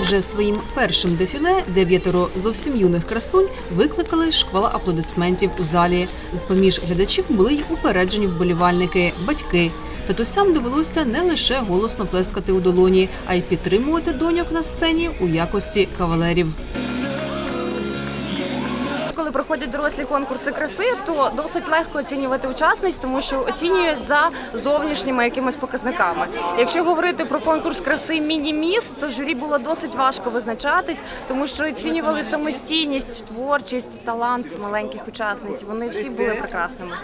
Вже своїм першим дефіле дев'ятеро зовсім юних красунь викликали шквала аплодисментів у залі. З поміж глядачів були й упереджені вболівальники, батьки. Татусям довелося не лише голосно плескати у долоні, а й підтримувати доньок на сцені у якості кавалерів. Коли проходять дорослі конкурси краси, то досить легко оцінювати учасниць, тому що оцінюють за зовнішніми якимись показниками. Якщо говорити про конкурс краси міні-міс, то журі було досить важко визначатись, тому що оцінювали самостійність, творчість, талант маленьких учасниць. Вони всі були прекрасними.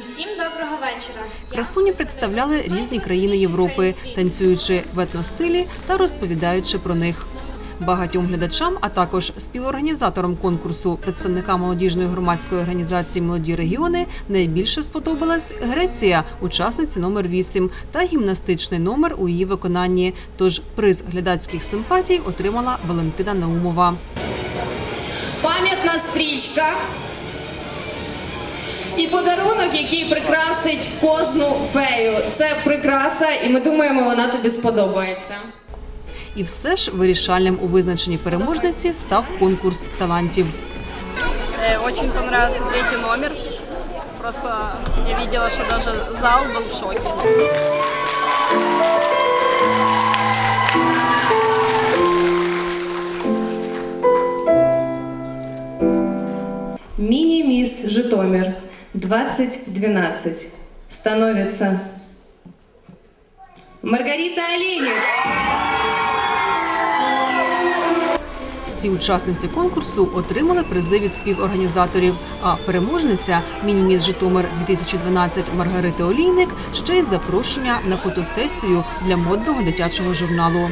Усім доброго вечора. Красуні представляли різні країни Європи, танцюючи в етностилі та розповідаючи про них. Багатьом глядачам, а також співорганізаторам конкурсу, представникам молодіжної громадської організації Молоді регіони найбільше сподобалась Греція, учасниці номер 8 та гімнастичний номер у її виконанні. Тож приз глядацьких симпатій отримала Валентина Наумова. пам'ятна стрічка і подарунок, який прикрасить кожну фею. Це прикраса, і ми думаємо, вона тобі сподобається. І все ж вирішальним у визначенні переможниці став конкурс талантів. Э, Очень понравился третий номер. Просто я видела, что даже зал был в шоке. Мини-мисс Житомир 2012 становится Маргарита Оленик. Всі учасниці конкурсу отримали призи від співорганізаторів. А переможниця мініміс Житомир 2012 Маргарити Олійник ще й запрошення на фотосесію для модного дитячого журналу.